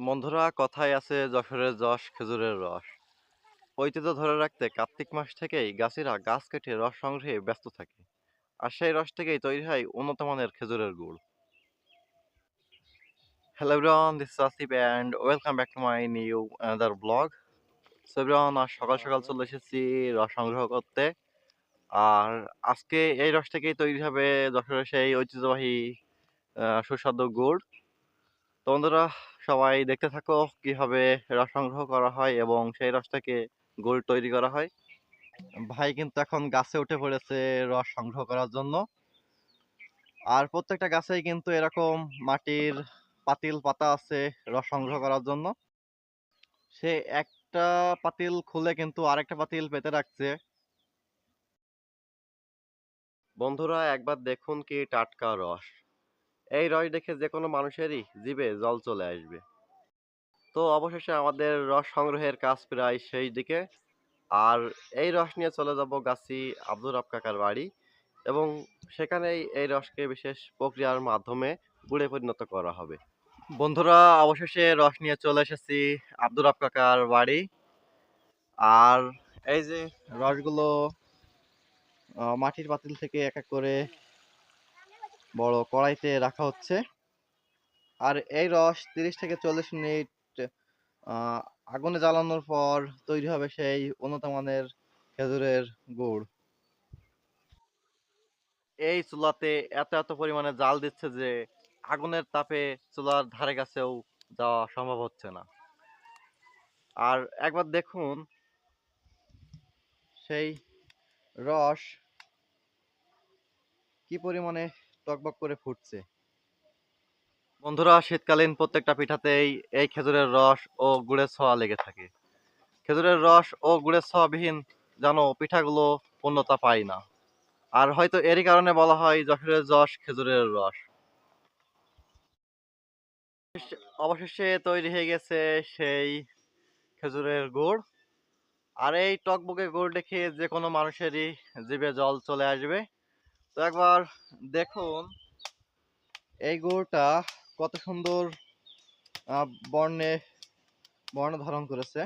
বন্ধুরা, কথায় আছে যশোরের যশ, খেজুরের রস। ঐতিহ্য ধরে রাখতে কার্তিক মাস থেকেই গাছিরা গাছ কেটে রস সংগ্রহে ব্যস্ত থাকে। আর সেই রস থেকেই তৈরি হয় উন্নত মানের খেজুরের গুড়। Hello everyone this Asif and welcome back to my new another blog so everyone আজ সকাল সকাল চলে এসেছি রস সংগ্রহ করতে। আর আজকে এই রস থেকেই তৈরি হবে যশোরের সেই ঐতিহ্যবাহী সুস্বাদু গুড়। বন্ধুরা, সবাই দেখতে থাকো কীভাবে রস সংগ্রহ করা হয় এবং সেই রস থেকে গুড় তৈরি করা হয়। ভাই কিন্তু এখন গাছে উঠে পড়েছে রস সংগ্রহ করার জন্য। আর প্রত্যেকটা গাছেই কিন্তু এরকম মাটির পাতিল, পাতা আছে রস সংগ্রহ করার জন্য। সে একটা পাতিল খুলে কিন্তু আরেকটা পাতিল পেতে রাখছে। বন্ধুরা, একবার দেখুন কি টাটকা রস। এই রস দেখে যে কোনো মানুষেরই জিভে জল চলে আসবে। তো অবশেষে আমাদের রস সংগ্রহের কাজ প্রায় সেই দিকে। আর এই রস নিয়ে চলে যাব গাছি আব্দুর রাব কাকার বাড়ি এবং সেখানেই এই রসকে বিশেষ প্রক্রিয়ার মাধ্যমে গুড়ে পরিণত করা হবে। বন্ধুরা, অবশেষে রস নিয়ে চলে এসেছি আব্দুর রাব কাকার বাড়ি। আর এই যে রসগুলো মাটির পাতিল থেকে এক এক করে বড় কড়াইতে রাখা হচ্ছে। আর এই রস তিরিশ থেকে চল্লিশ মিনিট আগুনে জ্বালানোর পর তৈরি হবে সেই উন্নত মানের খেজুরের গুড়। এই চুলাতে এত এত পরিমাণে জাল দিচ্ছে যে আগুনের তাপে চুলার ধারে কাছেও যাওয়া সম্ভব হচ্ছে না। আর একবার দেখুন, সেই রস কি পরিমাণে টকবক করে ফুটছে। বন্ধুরা, শীতকালীন প্রত্যেকটা পিঠাতেই এই খেজুরের রস ও গুড়ের ছোঁয়া লেগে থাকে। খেজুরের রস ও গুড়ের ছোঁয়াবিহীন যেন পিঠাগুলো পূর্ণতা পায় না। আর হয়তো এরই কারণে বলা হয় যশোরের যশ খেজুরের রস। অবশেষে তৈরি হয়ে গেছে সেই খেজুরের গুড়। আর এই টকবকে গুড় দেখে যে কোনো মানুষেরই জিভে জল চলে আসবে। তো একবার দেখুন এই গরুটা কত সুন্দর বর্ণে বর্ণ ধারণ করেছে।